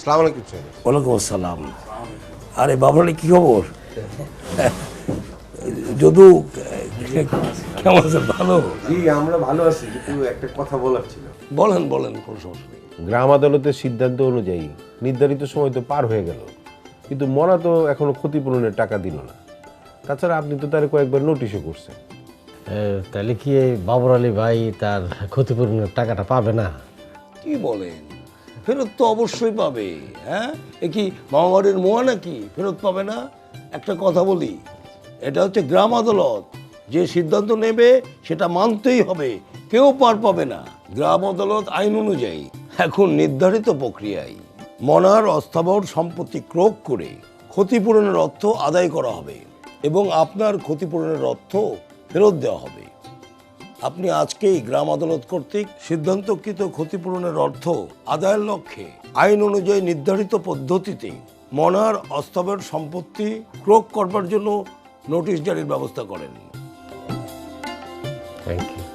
সালাম আলাইকুম ওয়ালাইকুম আসসালাম। আরে বাবরালি কি খবর? যদু কেমন আছেন ভালো? জি আমরা ভালো আছি কিন্তু একটা কথা বলার ছিল। বলেন বলেন কোনো সমস্যা নেই। গ্রাম আদালতের সিদ্ধান্ত অনুযায়ী নির্ধারিত সময় তো পার হয়ে গেল। কিন্তু মরা তো এখনও ক্ষতিপূরণের টাকা দিল না। তাছাড়া আপনি তো তার কয়েকবার নোটিশও করছেন। তাহলে কি বাবর আলী ভাই তার ক্ষতিপূরণের টাকাটা পাবে না? কি বলেন? ফেরত তো অবশ্যই পাবে হ্যাঁ? এ কি মামাবাড়ির মোয়া নাকি? ফেরত পাবে না? একটা কথা বলি, এটা হচ্ছে গ্রাম আদালত। যে সিদ্ধান্ত নেবে, সেটা মানতেই হবে। কেউ পার পাবে না। গ্রাম আদালত আইন অনুযায়ী এখন নির্ধারিত প্রক্রিয়ায় মনার অস্থাবর সম্পত্তি ক্রোক করে ক্ষতিপূরণের অর্থ আদায় করা হবে এবং আপনার ক্ষতিপূরণের অর্থ ফেরত দেওয়া হবে। আপনি আজকেই গ্রাম আদালত কর্তৃক সিদ্ধান্তকৃত ক্ষতিপূরণের অর্থ আদায়ের লক্ষ্যে আইন অনুযায়ী নির্ধারিত পদ্ধতিতে মনার অস্তবের সম্পত্তি ক্রোক করবার জন্য নোটিশ জারির ব্যবস্থা করেন। Thank you